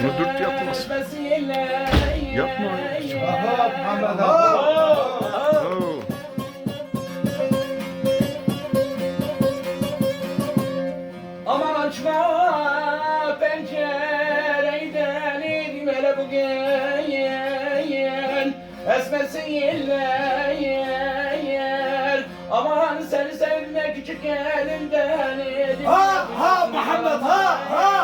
Şunu dürt yapmaz. Yapma. Aha, Muhammed Oo. Aman açma pencereyi delim hele bugün Esmesin yer Aman seni sevmek küçük elinden elim Ha, ha, Muhammed, ha, ha.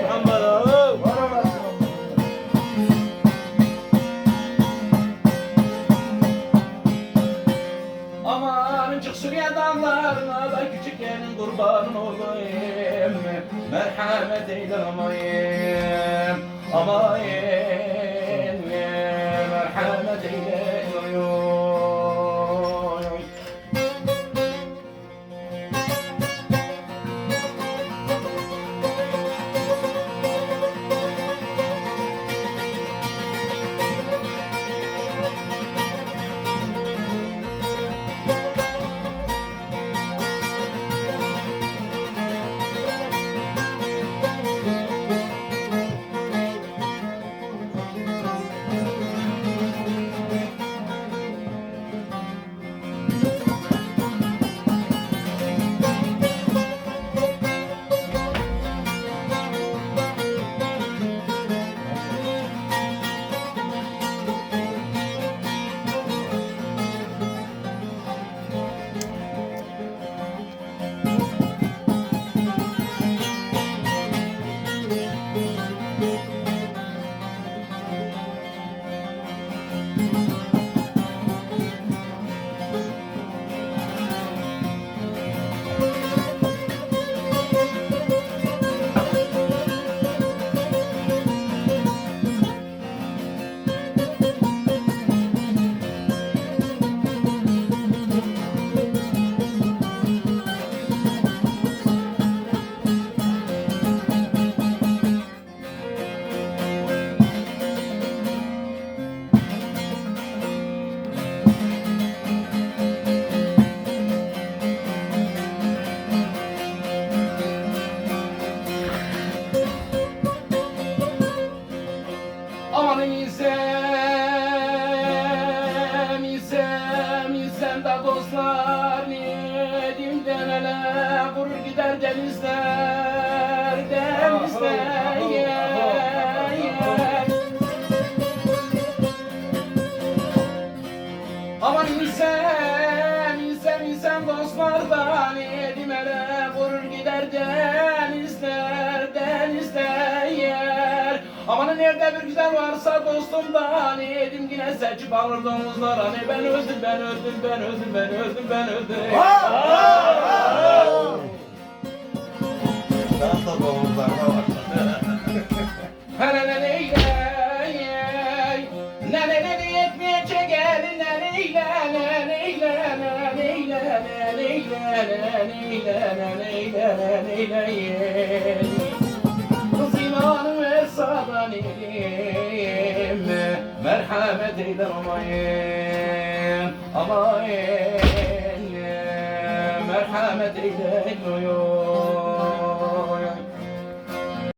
Muhammed ağam. Var olasın. Aman çık Suriye dağlarına da küçükken kurbanın olayım Merhamet eyle amayım Amayım Aman denizler, denizler yer, yer. Aman isem, isem, isem dostlardan Nedim ele vurur gider denizler, denizler yer. Aman nerede bir güzel varsa dostumdan Edim yine seçip alır domuzlar Hani ben öldüm, ben öldüm, ben öldüm, ben öldüm, ben öldüm. Ha, ha, Kız imanı ve sadan elim Merhamet eyle amayın Amayın Merhamet eyle